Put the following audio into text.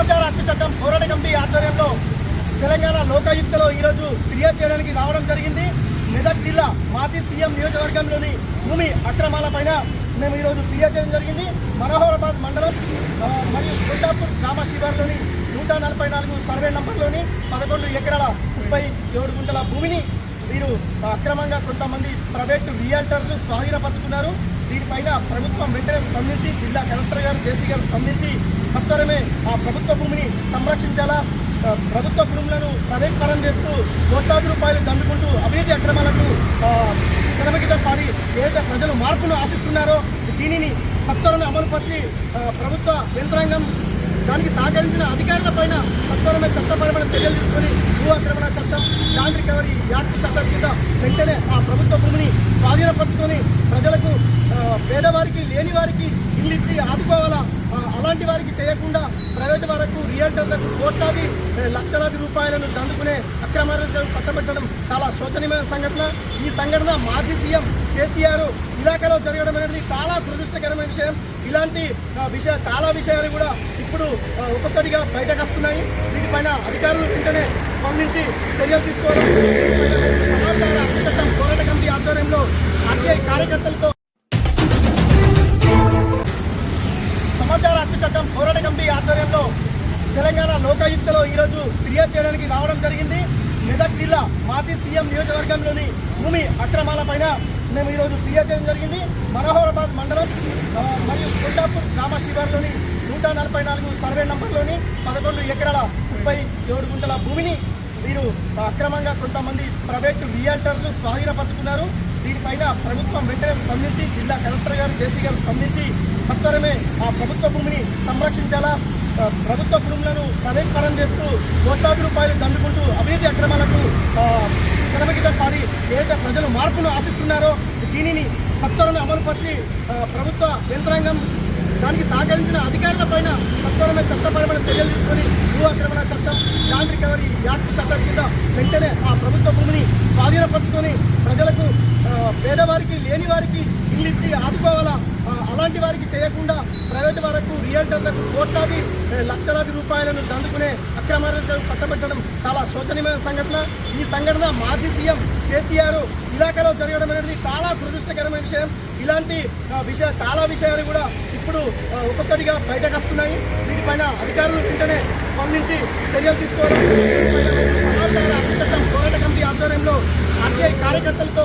సమాచార హక్కు చట్టం పోరాట కమిటీ ఆధ్వర్యంలో తెలంగాణ లోకాయుక్తలో ఈరోజు ఫిర్యాదు చేయడానికి రావడం జరిగింది. మెదక్ జిల్లా మాజీ సీఎం నియోజకవర్గంలోని భూమి అక్రమాలపైన మేము ఈరోజు ఫిర్యాదు చేయడం జరిగింది. మనోహరాబాద్ మండలం మరియు కొండాపూర్ గ్రామ శివార్లోని నూట నలభై నాలుగు సర్వే నంబర్లోని పదకొండు ఎకరాల ముప్పై ఏడు గుంటల భూమిని వీరు అక్రమంగా కొంతమంది ప్రైవేటు రియాల్టర్లు స్వాధీనపరుచుకున్నారు. దీనిపైన ప్రభుత్వం వెంటనే స్పందించి జిల్లా కలెక్టర్ గారు జేసీ గారు స్పందించి సత్వరమే ఆ ప్రభుత్వ భూమిని సంరక్షించాలా? ప్రభుత్వ భూములను ప్రైవేట్ చేస్తూ కోట్లాది రూపాయలు దండుకుంటూ అవినీతి అక్రమాలకు చెరమగిత పాడి ఏదైతే ప్రజలు మార్పును ఆశిస్తున్నారో దీనిని సత్వరమే అమలుపరిచి ప్రభుత్వ యంత్రాంగం దానికి సహకరించిన అధికారుల పైన సత్వరమే చట్టపరమైన చర్యలు తీసుకొని భూ ఆక్రమణ చట్టం ల్యాండ్ రికవరీ యాక్ట్ చట్టం కింద వెంటనే ఆ ప్రభుత్వ భూమిని స్వాధీనపరుచుకొని పేదవారికి లేని వారికి ఇల్లు ఇచ్చి ఆదుకోవాలా? అలాంటి వారికి చేయకుండా ప్రైవేట్ వరకు రియల్టర్లకు కోట్లాది లక్షలాది రూపాయలను దండుకునే అక్రమాలను పట్టబెట్టడం చాలా శోచనీయమైన సంఘటన. ఈ సంఘటన మాజీ సీఎం కేసీఆర్ ఇలాఖలో జరగడం అనేది చాలా దురదృష్టకరమైన విషయం. ఇలాంటి విషయ చాలా విషయాలు కూడా ఇప్పుడు ఒక్కొక్కటిగా బయటకు వస్తున్నాయి. దీనిపైన అధికారులు వెంటనే స్పందించి చర్యలు తీసుకోవడం. సమాచార హక్కు పోరాట కమిటీ ఆధ్వర్యంలో ఆర్టీఐ కార్యకర్తలతో హక్కు చట్టం పోరాట కమిటీ ఆధ్వర్యంలో తెలంగాణ లోకాయుక్తలో ఈరోజు ఫిర్యాదు చేయడానికి రావడం జరిగింది. మెదక్ జిల్లా మాజీ సీఎం నియోజకవర్గంలోని భూమి అక్రమాలపైన మేము ఈరోజు ఫిర్యాదు చేయడం జరిగింది. మనోహరాబాద్ మండలం మరియు కొండాపూర్ గ్రామ శివార్లోని నూట నలభై నాలుగు సర్వే నంబర్లోని పదకొండు ఎకరాల ముప్పై ఏడు గుంటల భూమిని వీరు అక్రమంగా కొంతమంది ప్రైవేటు రియాల్టర్లు స్వాధీనపరుచుకున్నారు. దీనిపైన ప్రభుత్వం వెంటనే స్పందించి జిల్లా కలెక్టర్ గారు జేసీ గారు స్పందించి సత్వరమే ఆ ప్రభుత్వ భూమిని సంరక్షించాలా? ప్రభుత్వ భూములను ప్రైవేట్ చేస్తూ కోట్లాది రూపాయలు దండుకుంటూ అవినీతి అక్రమాలకు చెరమగితం పాడి ఏదైతే ప్రజలు మార్పును ఆశిస్తున్నారో దీనిని సత్వరమే అమలుపరిచి ప్రభుత్వ యంత్రాంగం దానికి సహకరించిన అధికారుల పైన సత్వరమే చట్టపరమైన చర్యలు తీసుకొని భూ ఆక్రమణ చట్టం ల్యాండ్ రికవరీ యాక్ట్ చట్టం కింద వెంటనే ఆ ప్రభుత్వ భూమిని స్వాధీనపరుచుకొని ప్రజలకు పేదవారికి లేని వారికి ఇల్లు ఇచ్చి ఆదుకోవాలా అలాంటి వారికి చేయకుండా ప్రైవేట్ వరకు రియల్టర్లకు కోట్లాది లక్షలాది రూపాయలను దండుకునే అక్రమాలను పట్టబెట్టడం చాలా శోచనీయమైన సంఘటన. ఈ సంఘటన మాజీ సీఎం కేసీఆర్ ఇలాఖలో జరగడం అనేది చాలా దురదృష్టకరమైన విషయం. ఇలాంటి విషయ చాలా విషయాలు కూడా ఇప్పుడు ఒక్కొక్కటిగా బయటకు వస్తున్నాయి. దీనిపైన అధికారులు వెంటనే స్పందించి చర్యలు తీసుకోవడం. పోరాట కమిటీ ఆధ్వర్యంలో ఆర్టీఐ కార్యకర్తలతో